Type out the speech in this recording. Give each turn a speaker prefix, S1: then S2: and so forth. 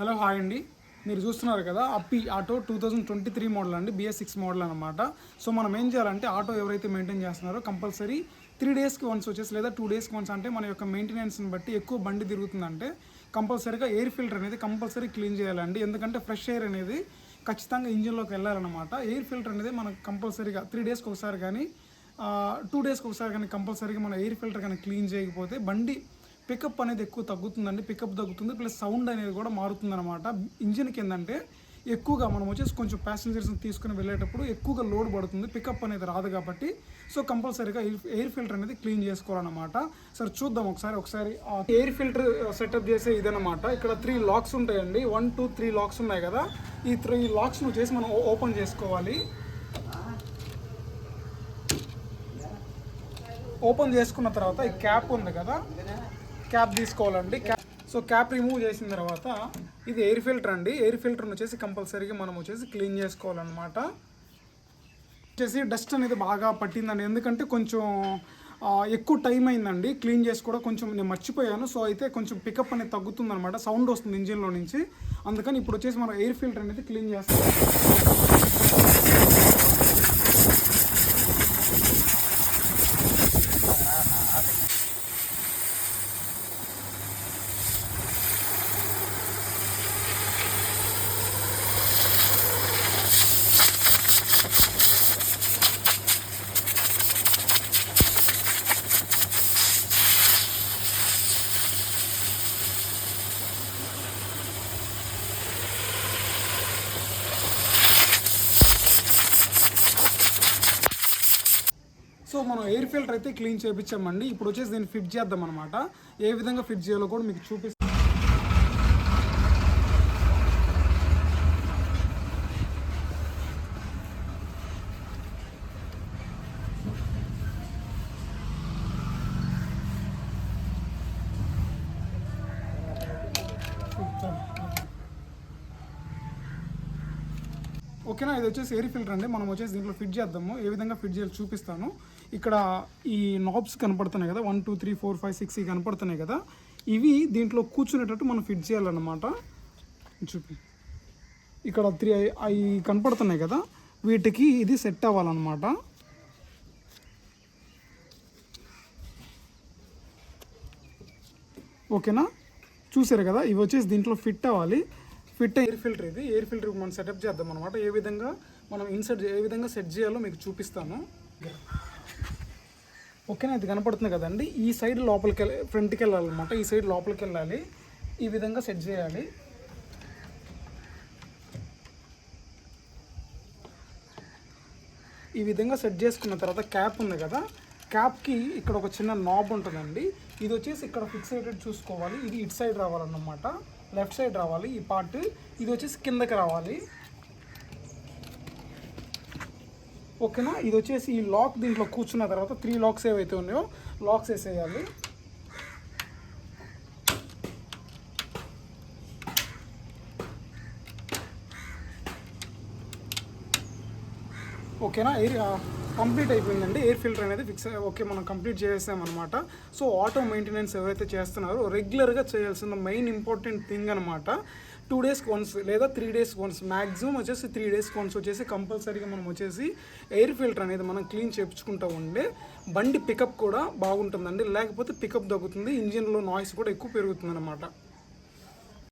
S1: Hello hi అండి. మీరు చూస్తున్నారు కదా Ape auto two thousand twenty three model అండి బిఎస్ సిక్స్ మోడల్ అనమాట సో మనం ఏం చేయాలంటే ఆటో ఎవరైతే మెయింటైన్ చేస్తున్నారో కంపల్సరీ త్రీ డేస్కి వన్స్ వచ్చేసి లేదా టూ డేస్కి వన్స్ అంటే మన యొక్క మెయింటెనెన్స్ని బట్టి ఎక్కువ బండి తిరుగుతుందంటే కంపల్సరీగా ఎయిర్ ఫిల్టర్ అనేది కంపల్సరీ క్లీన్ చేయాలండి. ఎందుకంటే ఫ్రెష్ ఎయిర్ అనేది ఖచ్చితంగా ఇంజిన్లోకి వెళ్ళాలన్నమాట. ఎయిర్ ఫిల్టర్ అనేది మనం కంపల్సరీగా త్రీ డేస్కి ఒకసారి కానీ టూ డేస్కి ఒకసారి కానీ కంపల్సరీగా మన ఎయిర్ ఫిల్టర్ కానీ క్లీన్ చేయకపోతే బండి పికప్ అనేది ఎక్కువ తగ్గుతుందండి. పికప్ తగ్గుతుంది. ప్లస్ సౌండ్ అనేది కూడా మారుతుందన్నమాట. ఇంజిన్కి ఏంటంటే ఎక్కువగా మనం వచ్చేసి కొంచెం ప్యాసింజర్స్ని తీసుకుని వెళ్ళేటప్పుడు ఎక్కువగా లోడ్ పడుతుంది. పికప్ అనేది రాదు కాబట్టి. సో కంపల్సరీగా ఎయిర్ ఫిల్టర్ అనేది క్లీన్ చేసుకోవాలన్నమాట. సరే చూద్దాం ఒకసారి. ఒకసారి ఎయిర్ ఫిల్టర్ సెటప్ చేసే ఇదనమాట ఇక్కడ త్రీ లాక్స్ ఉంటాయండి. వన్ టూ త్రీ లాక్స్ ఉన్నాయి కదా. ఈ త్రీ లాక్స్ని వచ్చేసి మనం ఓపెన్ చేసుకోవాలి. ఓపెన్ చేసుకున్న తర్వాత ఈ క్యాప్ ఉంది కదా. క్యాప్ తీసుకోవాలండి. క్యాప్ సో క్యాప్ రిమూవ్ చేసిన తర్వాత ఇది ఎయిర్ ఫిల్టర్ అండి. ఎయిర్ ఫిల్టర్ని వచ్చేసి కంపల్సరీగా మనం వచ్చేసి క్లీన్ చేసుకోవాలన్నమాట. వచ్చేసి డస్ట్ అనేది బాగా పట్టిందండి. ఎందుకంటే కొంచెం ఎక్కువ టైం అయిందండి. క్లీన్ చేసి కూడా కొంచెం నేను మర్చిపోయాను. సో అయితే కొంచెం పికప్ అనేది తగ్గుతుంది అనమాట సౌండ్ వస్తుంది ఇంజిన్లో నుంచి. అందుకని ఇప్పుడు వచ్చేసి మనం ఎయిర్ ఫిల్టర్ అనేది క్లీన్ చేస్తాం. సో మనం ఎయిర్ ఫిల్టర్ అయితే క్లీన్ చేయించామండి ఇప్పుడు వచ్చేసి దీన్ని ఫిట్ చేద్దాం అనమాట ఏ విధంగా ఫిట్ చేయాలో కూడా మీకు చూపిస్తాం ఓకేనా? ఇది వచ్చేసి ఎయిర్ ఫిల్టర్ అండి. మనం వచ్చేసి దీంట్లో ఫిట్ చేద్దాము. ఏ విధంగా ఫిట్ చేయాలి చూపిస్తాను. ఇక్కడ ఈ నాబ్స్ కనపడుతున్నాయి కదా. One two three four five six ఇవి కనపడుతున్నాయి కదా. ఇవి దీంట్లో కూర్చునేటట్టు మనం ఫిట్ చేయాలన్నమాట. చూపి. ఇక్కడ త్రీ అవి కనపడుతున్నాయి కదా. వీటికి ఇది సెట్ అవ్వాలన్నమాట. ఓకేనా? చూసారు కదా? ఇవి వచ్చేసి దీంట్లో ఫిట్ అవ్వాలి. ఫిట్ ఎయిర్ ఫిల్టర్ ఇది. ఎయిర్ ఫిల్టర్ మనం సెటప్ చేద్దాం అనమాట ఏ విధంగా మనం ఇన్సర్ట్ ఏ విధంగా సెట్ చేయాలో మీకు చూపిస్తాను. ఓకేనా? ఇది కనపడుతుంది కదండి. ఈ సైడ్ లోపలికి వెళ్ళి ఫ్రంట్కి వెళ్ళాలన్నమాట. ఈ సైడ్ లోపలికి వెళ్ళాలి. ఈ విధంగా సెట్ చేయాలి. ఈ విధంగా సెట్ చేసుకున్న తర్వాత క్యాప్ ఉంది కదా. క్యాప్కి ఇక్కడ ఒక చిన్న నాబ్ ఉంటుందండి. ఇది వచ్చేసి ఇక్కడ ఫిక్స్ అయ్యేటట్టు చూసుకోవాలి. ఇది ఇటు సైడ్ రావాలన్నమాట. లెఫ్ట్ సైడ్ రావాలి ఈ పార్ట్. ఇది వచ్చేసి కిందకి రావాలి. ఓకేనా? ఇది వచ్చేసి ఈ లాక్ దీంట్లో కూర్చున్న తర్వాత త్రీ లాక్స్ ఏవైతే ఉన్నాయో లాక్స్ వేసేయాలి. ఓకేనా? ఏరియా కంప్లీట్ అయిపోయిందండి. ఎయిర్ ఫిల్టర్ అనేది ఫిక్స్ ఓకే మనం కంప్లీట్ చేసామన్నమాట సో ఆటో మెయింటెనెన్స్ ఎవరైతే చేస్తున్నారో రెగ్యులర్గా చేయాల్సిన మెయిన్ ఇంపార్టెంట్ థింగ్ అనమాట టూ డేస్కి వన్స్ లేదా త్రీ డేస్ వన్స్ మ్యాక్సిమం వచ్చేసి త్రీ డేస్ వన్స్ వచ్చేసి కంపల్సరీగా మనం వచ్చేసి ఎయిర్ ఫిల్టర్ అనేది మనం క్లీన్ చేయించుకుంటూ ఉండే బండి పికప్ కూడా బాగుంటుందండి. లేకపోతే పికప్ తగ్గుతుంది ఇంజిన్లో నాయిస్ కూడా ఎక్కువ పెరుగుతుంది అనమాట